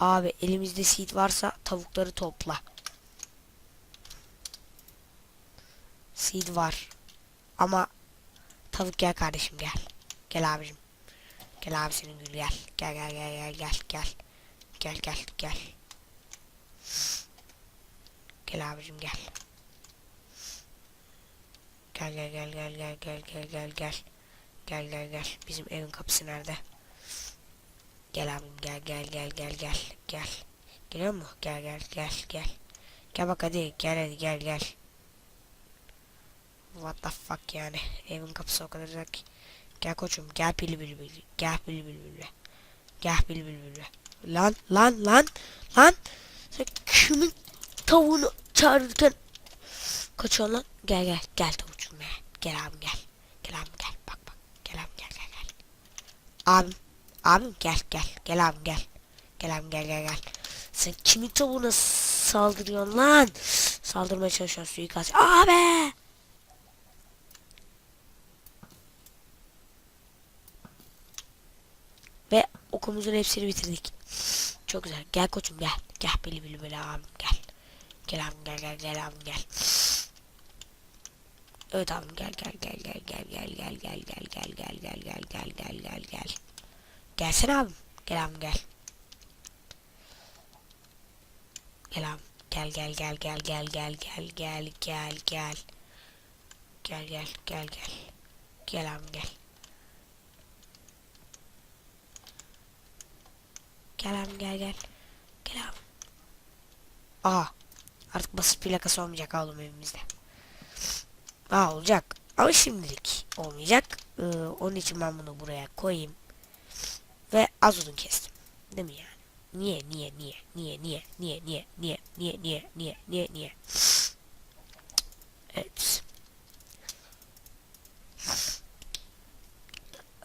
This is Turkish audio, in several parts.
Abi elimizde seed varsa tavukları topla. Seed var. Ama tavuk gel kardeşim gel. Gel abicim. Gel abi senin gül gel. Gel gel gel gel gel gel. Gel gel gel. Gel abicim gel. Gel gel gel gel gel gel gel gel gel. Gel gel gel. Bizim evin kapısı nerede? Gel abim gel gel gel gel gel gel. Geliyor mu? Gel gel gel gel. Gel bak hadi gel hadi gel gel. What the fuck yani. Evin kapısı o kadar uzak. ki. Gel koçum gel pili bili bili. Gel pili bili bili. Gel pili bili bili. Lan lan lan lan. Sen kimin tavuğunu çağırırken kaçıyorsun lan? Gel gel gel tavuğum ya. Gel abim gel. Gel abim gel. Bak bak. Gel abim gel gel gel. Abim. Abim gel gel. Gel abim gel. Gel abim gel gel gel. Sen kimin tavuğuna saldırıyorsun lan? Saldırmaya çalışıyorsun suikast. Abi. Ve okumuzun hepsini bitirdik. Çok güzel. Gel koçum gel. Gel bili bili bili abim gel. Gel abim gel gel gel abim gel. Evet abim gel gel gel gel gel gel gel gel gel gel gel gel gel gel gel gel. Gelsene abim. Gel abim gel. Gel abim. Gel gel gel gel gel gel gel gel gel gel. Gel gel gel gel. Gel abim gel. Gel abim gel gel. Gel abim. Aa. Artık basıp plakası olmayacak oğlum evimizde. Aa olacak. Ama şimdilik olmayacak. Ee, onun için ben bunu buraya koyayım. Ve az odun kestim. Değil mi yani? Niye niye niye niye niye niye niye niye niye niye niye niye niye Evet.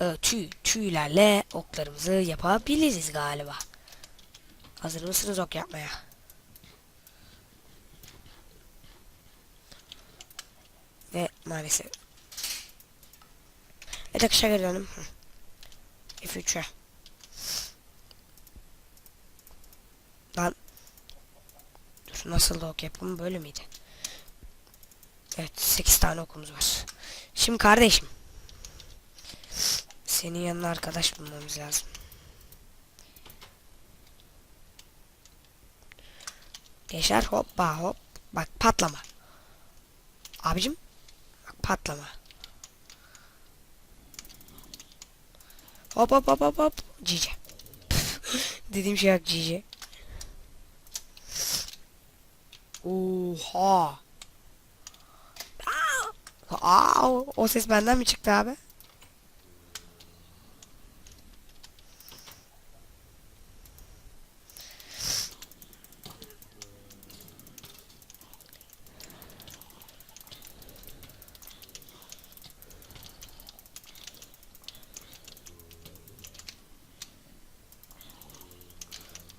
Ee, tüy, tüylerle oklarımızı yapabiliriz galiba. Hazır mısınız ok yapmaya? Ve maalesef. Evet arkadaşlar geri döndüm. Hı. F3'e. Lan. Dur nasıl ok yapımı böyle miydi? Evet 8 tane okumuz var. Şimdi kardeşim. Senin yanına arkadaş bulmamız lazım. Gençler hoppa hop. Bak patlama. Abicim. Bak patlama. Hop hop hop hop hop. Cici. Dediğim şey yok cici. Oha. Aa, o ses benden mi çıktı abi?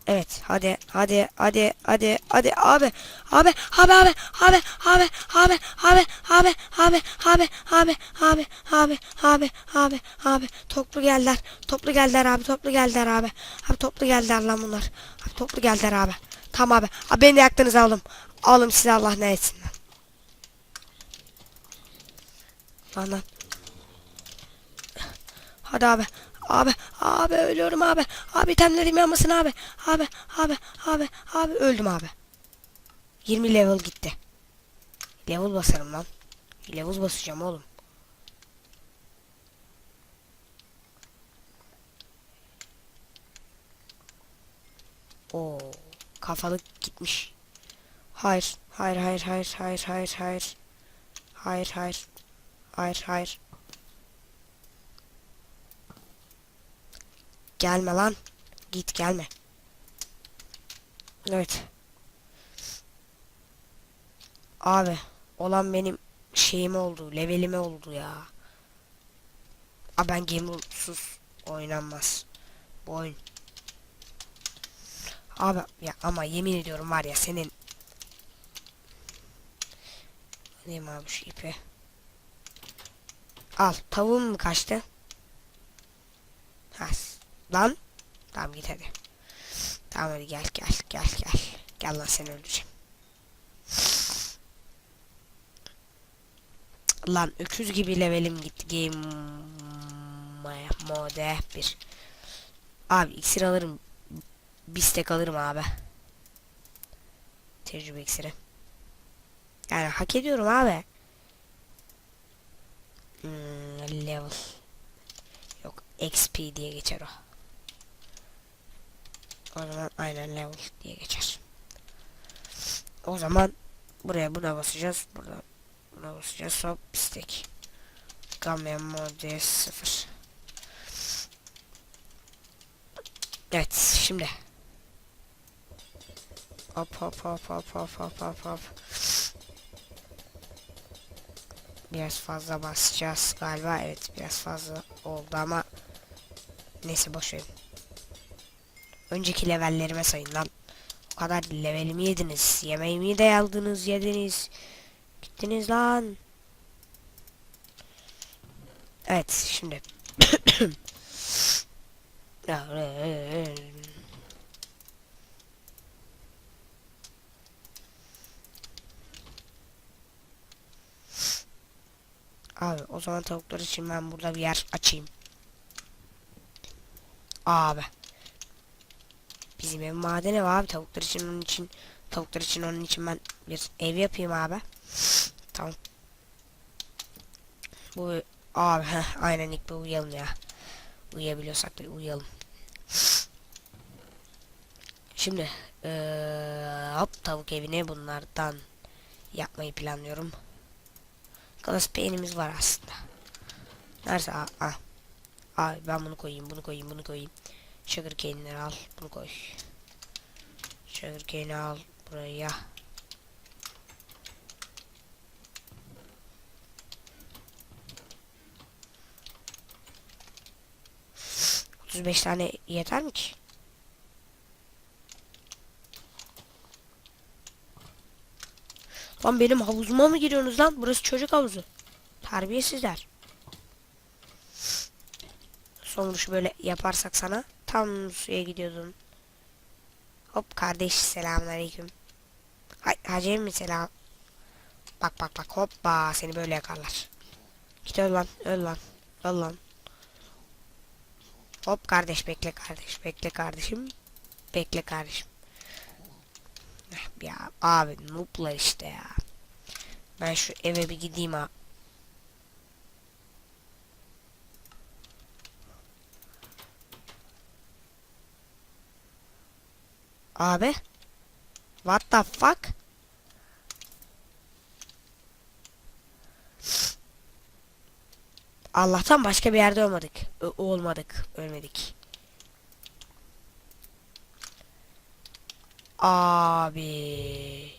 Evet hadi hadi hadi hadi hadi abi abi abi abi abi abi abi abi abi abi abi abi abi abi abi abi abi toplu geldiler toplu geldiler abi toplu geldiler abi abi toplu geldiler lan bunlar abi toplu geldiler abi tamam abi abi beni yaktınız oğlum oğlum size Allah ne etsin lan lan lan hadi abi Abi, abi ölüyorum abi. Abi itemlerim yanmasın abi. Abi, abi, abi, abi öldüm abi. 20 level gitti. Level basarım lan. Level basacağım oğlum. Oo, kafalık gitmiş. Hayır, hayır, hayır, hayır, hayır, hayır, hayır. Hayır, hayır. Hayır, hayır. Gelme lan. Git gelme. Evet. Abi olan benim şeyim oldu. Levelime oldu ya. Abi ben gamersuz oynanmaz. Bu oyun. Abi ya ama yemin ediyorum var ya senin Alayım abi şu ipi. Al tavuğum mu kaçtı? Ha Lan. Tamam git hadi. Tamam hadi gel gel gel gel. Gel lan seni öldüreceğim. Lan öküz gibi levelim gitti game mode 1. Abi iksir alırım. Bir stek alırım abi. Tecrübe iksiri. Yani hak ediyorum abi. Hmm, level. Yok XP diye geçer o. O zaman aynen level diye geçer. O zaman buraya buna basacağız. Burada buna basacağız. Hop istek. Gamma mode 0. Evet şimdi. Hop hop hop hop hop hop hop hop. Biraz fazla basacağız galiba. Evet biraz fazla oldu ama neyse boş verin. Önceki levellerime sayın lan. O kadar levelimi yediniz. Yemeğimi de aldınız yediniz. Gittiniz lan. Evet şimdi. Abi o zaman tavuklar için ben burada bir yer açayım. Abi. Bizim ev madeni var abi tavuklar için onun için tavuklar için onun için ben bir ev yapayım abi. Tamam. Bu abi heh, aynen ilk bir uyuyalım ya. Uyuyabiliyorsak bir uyuyalım. Şimdi ee, hop tavuk evini bunlardan yapmayı planlıyorum. Kalas peynimiz var aslında. Nerede? Aa, aa. Aa, ben bunu koyayım, bunu koyayım, bunu koyayım. Sugar al, bunu koy. Sugar al buraya. Otuz beş tane yeter mi ki? Lan benim havuzuma mı giriyorsunuz lan? Burası çocuk havuzu. Terbiyesizler. Son vuruşu böyle yaparsak sana tam suya gidiyordun. Hop kardeş selamünaleyküm. Hay hacem mi selam? Bak bak bak hoppa seni böyle yakarlar. Git öl lan öl lan öl lan. Hop kardeş bekle kardeş bekle kardeşim. Bekle kardeşim. Ya abi nooblar işte ya. Ben şu eve bir gideyim ha. Abi. What the fuck? Allah'tan başka bir yerde olmadık. Ö olmadık. Ölmedik. Abi.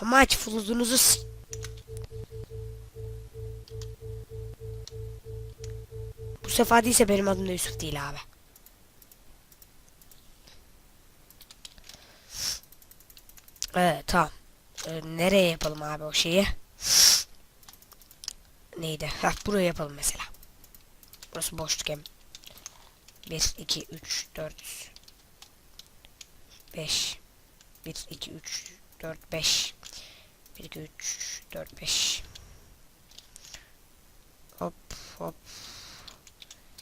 Ama aç fuluzunuzu Bu sefer değilse benim adım da Yusuf değil abi. Evet tamam. Ee, nereye yapalım abi o şeyi? Neydi? Heh, buraya yapalım mesela. Burası boşluk hem. 1, 2, 3, 4, 5 1 2 3 4 5 1 2 3 4 5 Hop hop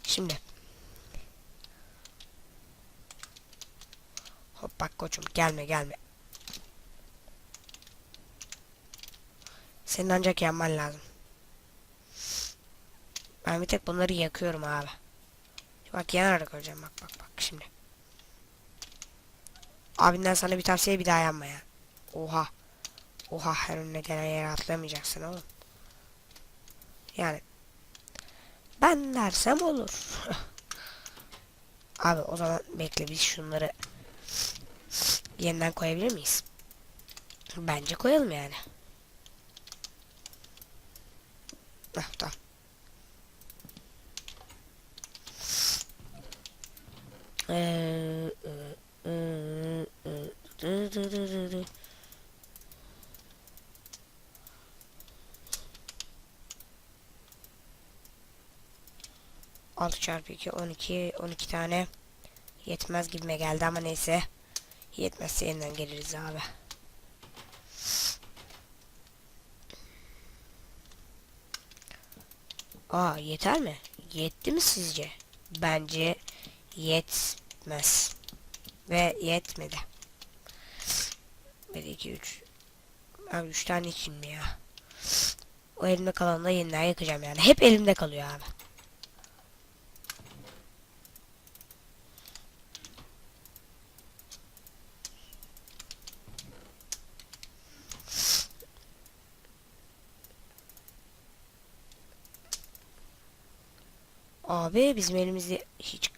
Şimdi Hop bak koçum gelme gelme Senin ancak yanman lazım Ben bir tek bunları yakıyorum abi Bak yanarak öleceğim bak bak bak şimdi Abinden sana bir tavsiye bir daha yanma ya. Oha. Oha her önüne gelen yere atlamayacaksın oğlum. Yani. Ben dersem olur. Abi o zaman bekle biz şunları yeniden koyabilir miyiz? Bence koyalım yani. E, Altı çarpı iki on iki on iki tane Yetmez gibime geldi ama neyse. Yetmezse yeniden geliriz abi. Aa yeter mi? Yetti mi sizce? Bence yetmez. Ve yetmedi. 1, 2, 3. Abi 3 tane için mi ya? O elimde kalanı da yeniden yakacağım yani. Hep elimde kalıyor abi. Abi bizim elimizde hiç...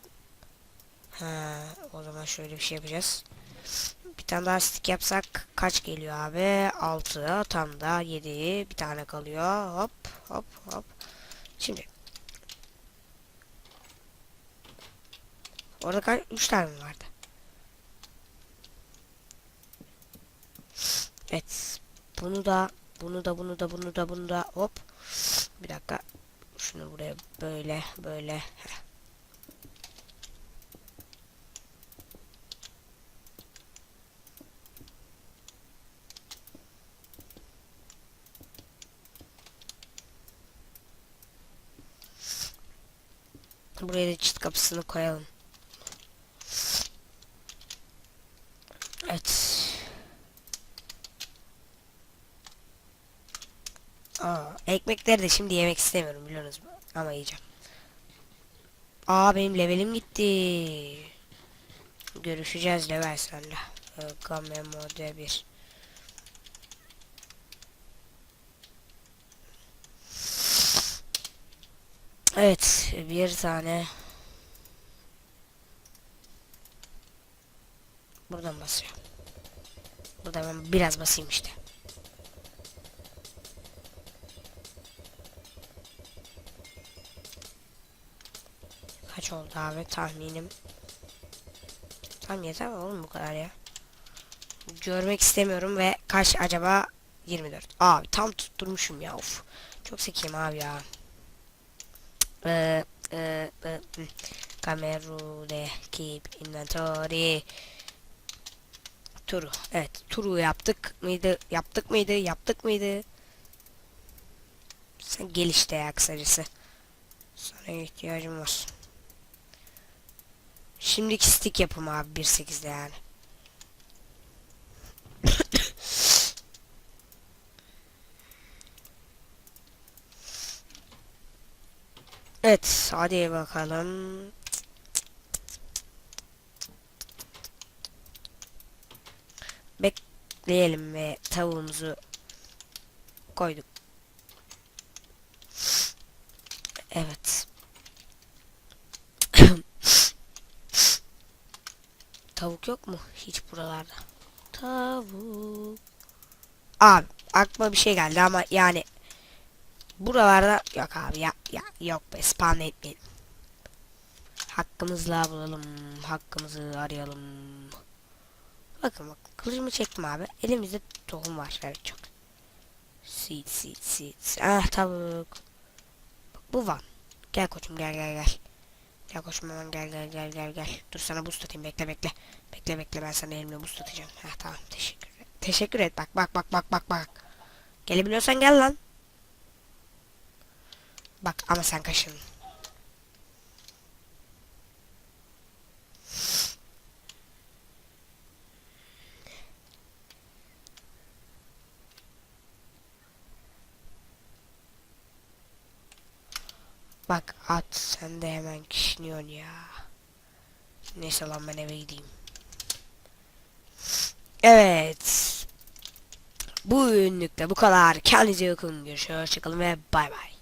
Ha, o zaman şöyle bir şey yapacağız. Bir tane daha stick yapsak kaç geliyor abi? 6 tam da 7 bir tane kalıyor. Hop hop hop. Şimdi. Orada kaç? 3 tane mi vardı? Evet. Bunu da bunu da bunu da bunu da bunu da hop. Bir dakika. Şunu buraya böyle böyle. Buraya da çit kapısını koyalım. Evet. Aa, ekmekleri de şimdi yemek istemiyorum biliyorsunuz? Ama yiyeceğim. Aa benim levelim gitti. Görüşeceğiz level senle. Game mode 1. Evet bir tane Buradan basıyor. Burada ben biraz basayım işte. Kaç oldu abi tahminim. Tam yeter mi oğlum bu kadar ya. Görmek istemiyorum ve kaç acaba 24. Abi tam tutturmuşum ya of. Çok zekiyim abi ya. Ee, e, e, Kameru de keep inventory. Turu. Evet, turu yaptık mıydı? Yaptık mıydı? Yaptık mıydı? Sen gel işte ya kısacası. Sana ihtiyacım var. Şimdiki stick yapım abi 1.8'de yani. evet hadi bakalım. Bekleyelim ve tavuğumuzu koyduk. Evet. Tavuk yok mu hiç buralarda? Tavuk. Abi aklıma bir şey geldi ama yani buralarda yok abi ya, ya yok be spawn etmeyelim. Hakkımızla bulalım. Hakkımızı arayalım. Bakın bak kılıcımı çektim abi. Elimizde tohum var. Evet çok. Seed seed seed. Ah tavuk. Bak, bu van. Gel koçum gel gel gel. Gel koçum hemen gel gel gel gel gel. Dur sana boost atayım bekle bekle. Bekle bekle ben sana elimle boost atacağım. Heh tamam teşekkür et. Teşekkür et bak bak bak bak bak bak. Gelebiliyorsan gel lan. Bak ama sen kaşındın. Bak at sen de hemen kişniyorsun ya. Neyse lan ben eve gideyim. Evet. Bu ünlükte bu kadar. Kendinize iyi bakın. Görüşürüz. Hoşçakalın ve bay bay.